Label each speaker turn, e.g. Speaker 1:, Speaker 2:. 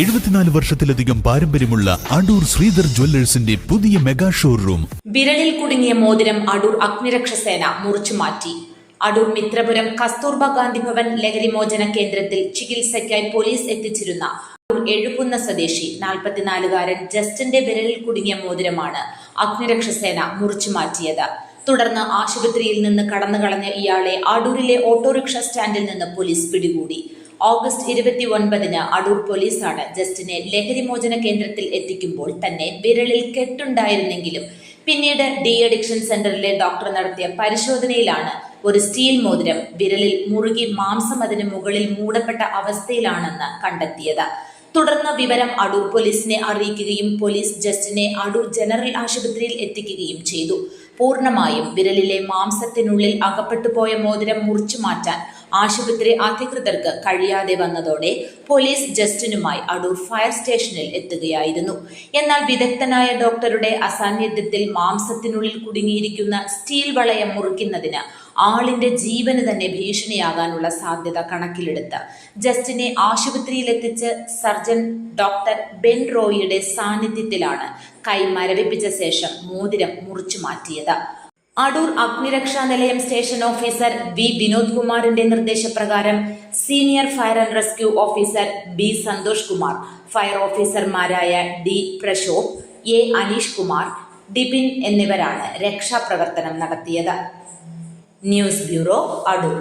Speaker 1: എഴുപത്തിനാല് വർഷത്തിലധികം പാരമ്പര്യമുള്ള അടൂർ ശ്രീധർ ജ്വല്ലേഴ്സിന്റെ പുതിയ മെഗാ ഷോറൂം.
Speaker 2: വിരലിൽ കുടുങ്ങിയ മോതിരം അടൂർ അഗ്നിരക്ഷസേന മുറിച്ചു മാറ്റി. അടൂർ മിത്രപുരം കസ്തൂർബ ഗാന്ധി ഭവൻ ലഹരിമോചന കേന്ദ്രത്തിൽ ചികിത്സയ്ക്കായി പോലീസ് എത്തിച്ചിരുന്ന എഴുപുന്ന സ്വദേശി നാൽപ്പത്തിനാലുകാരൻ ജസ്റ്റിന്റെ വിരലിൽ കുടുങ്ങിയ മോതിരമാണ് അഗ്നിരക്ഷസേന മുറിച്ചു മാറ്റിയത്. തുടർന്ന് ആശുപത്രിയിൽ നിന്ന് കടന്നു കളഞ്ഞ ഇയാളെ അടൂരിലെ ഓട്ടോറിക്ഷ സ്റ്റാൻഡിൽ നിന്ന് പോലീസ് പിടികൂടി. ഓഗസ്റ്റ് ഇരുപത്തി ഒൻപതിന് അടൂർ പോലീസാണ് ജസ്റ്റിനെ ലഹരിമോചന കേന്ദ്രത്തിൽ എത്തിക്കുമ്പോൾ തന്നെ വിരലിൽ കെട്ടുണ്ടായിരുന്നെങ്കിലും പിന്നീട് ഡി അഡിക്ഷൻ സെന്ററിലെ ഡോക്ടർ നടത്തിയ പരിശോധനയിലാണ് ഒരു സ്റ്റീൽ മോതിരം വിരലിൽ മുറുകി മാംസം അതിന് മുകളിൽ മൂടപ്പെട്ട അവസ്ഥയിലാണെന്ന് കണ്ടെത്തിയത്. തുടർന്ന് വിവരം അടൂർ പോലീസിനെ അറിയിക്കുകയും പോലീസ് ജസ്റ്റിനെ അടൂർ ജനറൽ ആശുപത്രിയിൽ എത്തിക്കുകയും ചെയ്തു. പൂർണമായും വിരലിലെ മാംസത്തിനുള്ളിൽ അകപ്പെട്ടു പോയ മോതിരം മുറിച്ചു മാറ്റാൻ ആശുപത്രി അധികൃതർക്ക് കഴിയാതെ വന്നതോടെ പോലീസ് ജസ്റ്റിനുമായി അടൂർ ഫയർ സ്റ്റേഷനിൽ എത്തുകയായിരുന്നു. എന്നാൽ വിദഗ്ധനായ ഡോക്ടറുടെ അസാന്നിധ്യത്തിൽ മാംസത്തിനുള്ളിൽ കുടുങ്ങിയിരിക്കുന്ന സ്റ്റീൽ വളയം മുറിക്കുന്നതിന് ആളിന്റെ ജീവന് തന്നെ ഭീഷണിയാകാനുള്ള സാധ്യത കണക്കിലെടുത്ത് ജസ്റ്റിനെ ആശുപത്രിയിലെത്തിച്ച് സർജൻ ഡോക്ടർ ബെൻ റോയിയുടെ സാന്നിധ്യത്തിലാണ് കൈ മരവിപ്പിച്ച ശേഷം മോതിരം മുറിച്ചു മാറ്റിയത്. അടൂർ അഗ്നിരക്ഷാ നിലയം സ്റ്റേഷൻ ഓഫീസർ വി വിനോദ് കുമാറിന്റെ നിർദ്ദേശപ്രകാരം senior fire and rescue officer B Santhosh Kumar fire ഓഫീസർമാരായ ഡി പ്രശോഭ് എ അനീഷ് കുമാർ ഡിപിൻ എന്നിവരാണ് രക്ഷാപ്രവർത്തനം നടത്തിയത്. News bureau Adoor.